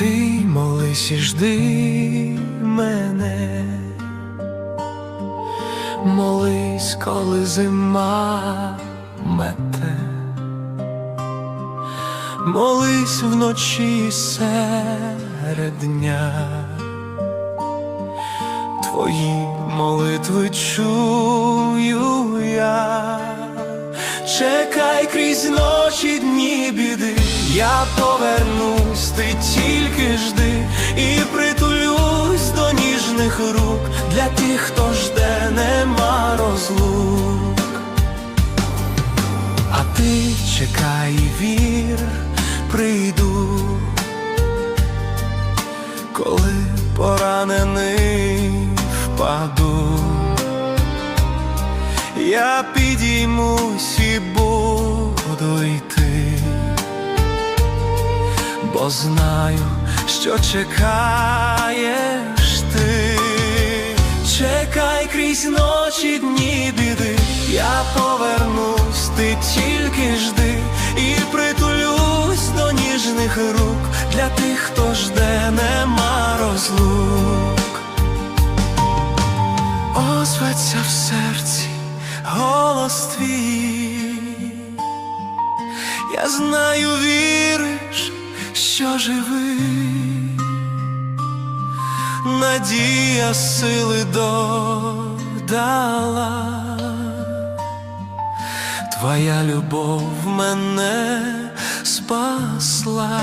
Молись і жди мене, молись, коли зима мете, молись вночі серед дня, твої молитви чую я. Чекай крізь ночі дні біди, я повернусь, ти тільки жди і притулюсь до ніжних рук для тих, хто жде, нема розлук. А ти чекай, вір, прийду, коли поранений впаду. Я підіймусь бо знаю, що чекаєш ти, чекай крізь ночі дні біди, я повернусь, ти тільки жди. І притулюсь до ніжних рук для тих, хто жде, нема розлук. Озветься в серці голос твій, я знаю, віриш, що живий, надія сили додала, твоя любов мене спасла.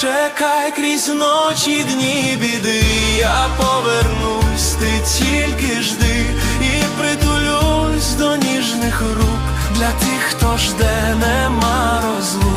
Чекай крізь ночі дні біди, я повернусь, ти тільки жди і притулюсь до ніжних рук для тих, хто жде, нема розлук.